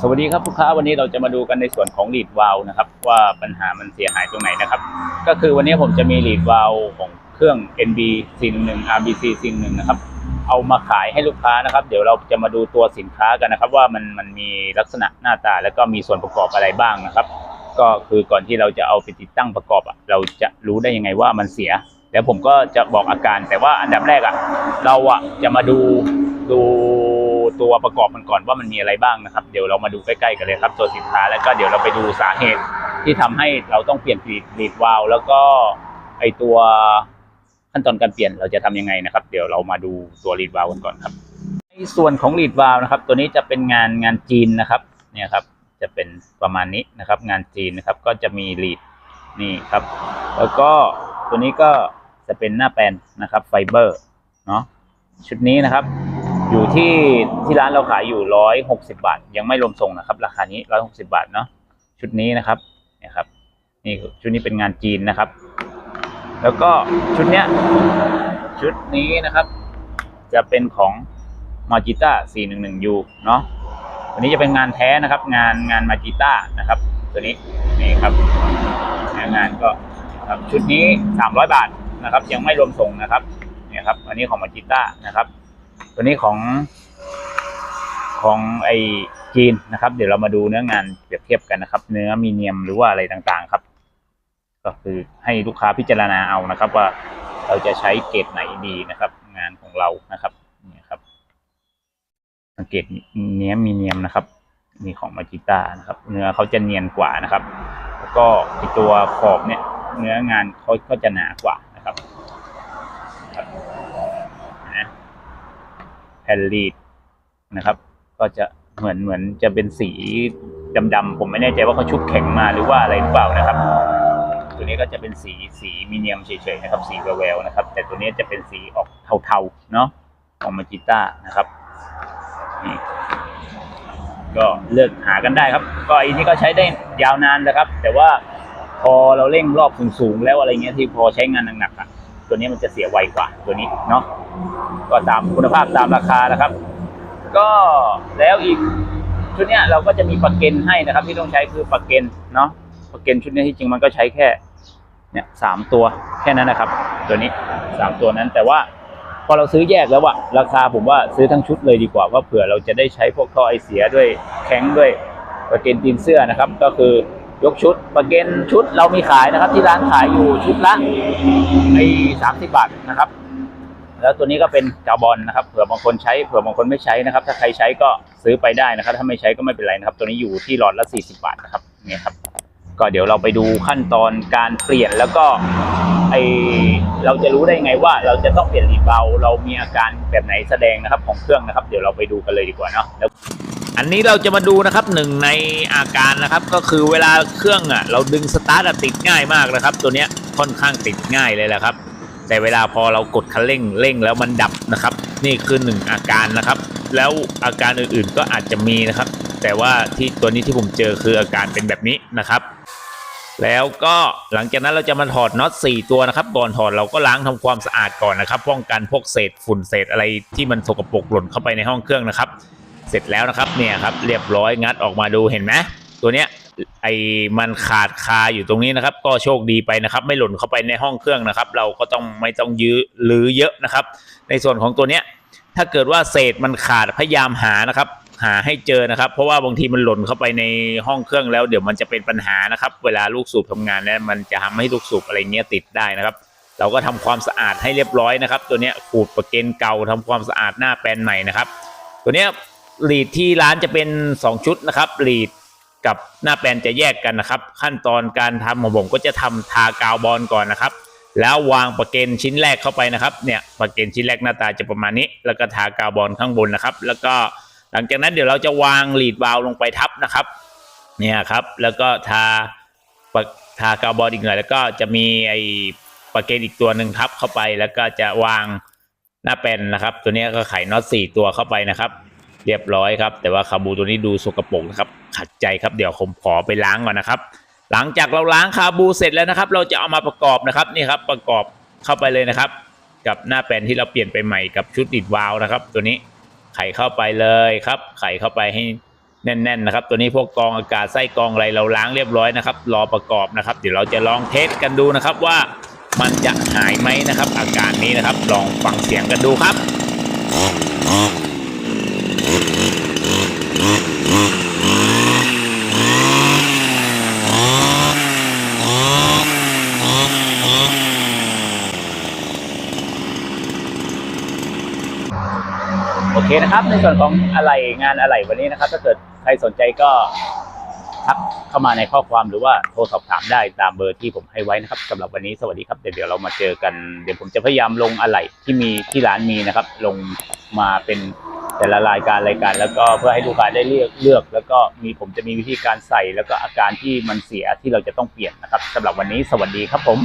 สวัสดีครับลูกค้าวันนี้เราจะมาดูกันในส่วนของลีดวาลนะครับ ว่าปัญหามันเสียหายตรงไหนนะครับ ก็คือวันนี้ผมจะมีลีดวาลของเครื่อง NB 411 RBC 411นะครับ เอามาขายให้ลูกค้านะครับ เดี๋ยวเราจะมาดูตัวสินค้ากันนะครับ ว่ามันมันมีลักษณะหน้าตาแล้วก็มีส่วนประกอบอะไรบ้างนะครับ ก็คือก่อนที่เราจะเอาไปติดตั้งประกอบอะเราจะรู้ได้ยังไงว่ามันเสียแล้วผมก็จะบอกอาการแต่ว่าอันดับแรกอะเราอะจะมาดูดู ตัวประกอบมันก่อนว่ามันมีอะไรบ้างนะครับ เดี๋ยวเรามาดูใกล้ๆกันเลยครับ ตัวสินค้าแล้วก็เดี๋ยวเราไปดูสาเหตุที่ทำให้เราต้องเปลี่ยนลีดลีดวาลแล้วก็ไอตัวขั้นตอนการเปลี่ยนเราจะทำยังไงนะครับ เดี๋ยวเรามาดูตัวลีดวาลกันก่อนครับในส่วนของลีดวาลนะครับ ตัวนี้จะเป็นงานงานจีนนะครับเนี่ยครับจะเป็นประมาณนี้นะครับ งานจีนนะครับก็จะมีลีดนี่ครับ แล้วก็ตัวนี้ก็จะเป็นหน้าแปลนนะครับไฟเบอร์เนาะชุดนี้นะครับ อยู่ที่ที่ร้านเราขายอยู่ร้อยหกสิบาท ยังไม่รวมส่งนะครับ ราคานี้ร้อยหกสิบาทเนาะชุดนี้นะครับนี่ครับนี่ชุดนี้เป็นงานจีนนะครับ แล้วก็ชุดเนี้ยชุดนี้นะครับ จะเป็นของมาจิต้า 411 U เนาะตัวนี้จะเป็นงานแท้นะครับ งานงานมาจิต้านะครับ ตัวนี้นี่ครับงานก็ครับชุดนี้ 300 บาทนะครับ ยังไม่รวมส่งนะครับเนี่ยครับ อันนี้ของมาจิต้านะครับ ตัวนี้ของของไอจีนนะครับ เดี๋ยวเรามาดูเนื้องานเปรียบเทียบกันนะครับ เนื้อมีเนียมหรือว่าอะไรต่างๆครับ ก็คือให้ลูกค้าพิจารณาเอานะครับ ว่าเราจะใช้เกรดไหนดีนะครับ งานของเรานะครับนี่ครับ สังเกตเนี้ยมีเนียมนะครับมีของมาจิต้านะครับ เนื้อเขาจะเนียนกว่านะครับ แล้วก็ตัวขอบเนี่ย เนื้องานเขาก็จะหนากว่านะครับ แผ่นลีดนะครับ ก็จะเหมือนเหมือนจะเป็นสีดำๆผมไม่แน่ใจว่าเขาชุบแข็งมาหรือว่าอะไรหรือเปล่านะครับ ตัวนี้ก็จะเป็นสีสีมีเนียมเฉยๆนะครับ สีแววๆนะครับ แต่ตัวนี้จะเป็นสีออกเทาๆเนาะของมาจิต้านะครับนี่ก็เลือกหากันได้ครับ ก็อันนี้ก็ใช้ได้ยาวนานนะครับ แต่ว่าพอเราเร่งรอบสูงๆแล้วอะไรเงี้ยที่พอใช้งานหนักๆอะตัวนี้มันจะเสียไวกว่าตัวนี้เนาะ ก็ตามคุณภาพตามราคานะครับ ก็แล้วอีกชุดเนี้ยเราก็จะมีปากเกนให้นะครับ ที่ต้องใช้คือปากเกนเนาะปากเกนชุดนี้ที่จริงมันก็ใช้แค่เนี่ยสามตัวแค่นั้นนะครับ ตัวนี้สามตัวนั้นแต่ว่าพอเราซื้อแยกแล้วอะราคาผมว่าซื้อทั้งชุดเลยดีกว่าว่าเผื่อเราจะได้ใช้พวกท่อไอเสียด้วยแข็งด้วยประเกนตีนเสื้อนะครับ ก็คือยกชุดประเกนชุดเรามีขายนะครับ ที่ร้านขายอยู่ชุดละไอสามสิบบาทนะครับ แล้วตัวนี้ก็เป็นกาบอนนะครับเผื่อบางคนใช้เผื่อบางคนไม่ใช้นะครับ ถ้าใครใช้ก็ซื้อไปได้นะครับ ถ้าไม่ใช้ก็ไม่เป็นไรนะครับ ตัวนี้อยู่ที่หลอดละ 40 บาทนะครับเนี่ยครับ ก็เดี๋ยวเราไปดูขั้นตอนการเปลี่ยนแล้วก็ไอเราจะรู้ได้ไงว่าเราจะต้องเปลี่ยนรีเบาเรามีอาการแบบไหนแสดงนะครับของเครื่องนะครับ เดี๋ยวเราไปดูกันเลยดีกว่าเนาะแล้วอันนี้เราจะมาดูนะครับหนึ่งในอาการนะครับ ก็คือเวลาเครื่องอะเราดึงสตาร์ทติดง่ายมากนะครับ ตัวเนี้ยค่อนข้างติดง่ายเลยแหละครับ แต่เวลาพอเรากดคันเร่งเร่งแล้วมันดับนะครับ นี่คือหนึ่งอาการนะครับ แล้วอาการอื่นๆก็อาจจะมีนะครับ แต่ว่าที่ตัวนี้ที่ผมเจอคืออาการเป็นแบบนี้นะครับ แล้วก็หลังจากนั้นเราจะมาถอดน็อต4ตัวนะครับก่อนถอดเราก็ล้างทำความสะอาดก่อนนะครับ ป้องกันพวกเศษฝุ่นเศษอะไรที่มันสกปรกหล่นเข้าไปในห้องเครื่องนะครับ เสร็จแล้วนะครับเนี่ยครับเรียบร้อยงัดออกมาดูเห็นไหมตัวเนี้ย ไอ้มันขาดคาอยู่ตรงนี้นะครับ ก็โชคดีไปนะครับ ไม่หล่นเข้าไปในห้องเครื่องนะครับ เราก็ต้องไม่ต้องยื้อหรือเยอะนะครับ ในส่วนของตัวเนี้ยถ้าเกิดว่าเศษมันขาดพยายามหานะครับ หาให้เจอนะครับ เพราะว่าบางทีมันหล่นเข้าไปในห้องเครื่องแล้ว เดี๋ยวมันจะเป็นปัญหานะครับ เวลาลูกสูบทำงานเนี่ยมันจะทำให้ลูกสูบอะไรเงี้ยติดได้นะครับเราก็ทำความสะอาดให้เรียบร้อยนะครับ ตัวเนี้ยขูดประเกนเก่าทำความสะอาดหน้าแปลนใหม่นะครับ ตัวเนี้ยลีดที่ร้านจะเป็น 2 ชุดนะครับลีด กับหน้าแปลนจะแยกกันนะครับ ขั้นตอนการทำของผมก็จะทำทากาวบอลก่อนนะครับ แล้ววางประเกนชิ้นแรกเข้าไปนะครับเนี่ยประเกนชิ้นแรกหน้าตาจะประมาณนี้ แล้วก็ทากาวบอลข้างบนนะครับ แล้วก็หลังจากนั้นเดี๋ยวเราจะวางลีดวาลลงไปทับนะครับเนี่ยครับแล้วก็ทาทากาวบอลอีกหน่อยแล้วก็จะมีไอ้ประเกนอีกตัวหนึ่งทับเข้าไป แล้วก็จะวางหน้าแปลนนะครับ ตัวนี้ก็ไขน็อตสี่ตัวเข้าไปนะครับ เรียบร้อยครับ แต่ว่าคาบูตัวนี้ดูสกปรกนะครับ ขัดใจครับ เดี๋ยวผมขอไปล้างก่อนนะครับ หลังจากเราล้างคาบูเสร็จแล้วนะครับ เราจะเอามาประกอบนะครับนี่ครับประกอบเข้าไปเลยนะครับ กับหน้าแปลนที่เราเปลี่ยนไปใหม่กับชุดดิดวาล์วนะครับ ตัวนี้ไขเข้าไปเลยครับ ไขเข้าไปให้แน่นๆนะครับ ตัวนี้พวกกองอากาศไส้กองอะไรเราล้างเรียบร้อยนะครับ รอประกอบนะครับ เดี๋ยวเราจะลองเทสกันดูนะครับว่ามันจะหายไหมนะครับ อาการนี้นะครับ ลองฟังเสียงกันดูครับ โอเคนะครับ ในส่วนของอะไรงานอะไรวันนี้นะครับ ถ้าเกิดใครสนใจก็ทักเข้ามาในข้อความหรือว่าโทรสอบถามได้ตามเบอร์ที่ผมให้ไว้นะครับสำหรับวันนี้สวัสดีครับเดี๋ยวเดี๋ยวเรามาเจอกันเดี๋ยวผมจะพยายามลงอะไรที่มีที่ร้านมีนะครับ ลงมาเป็นแต่ละรายการรายการ แล้วก็เพื่อให้ลูกค้าได้เลือกเลือก แล้วก็มีผมจะมีวิธีการใส่ แล้วก็อาการที่มันเสียที่เราจะต้องเปลี่ยนนะครับสำหรับวันนี้สวัสดีครับผม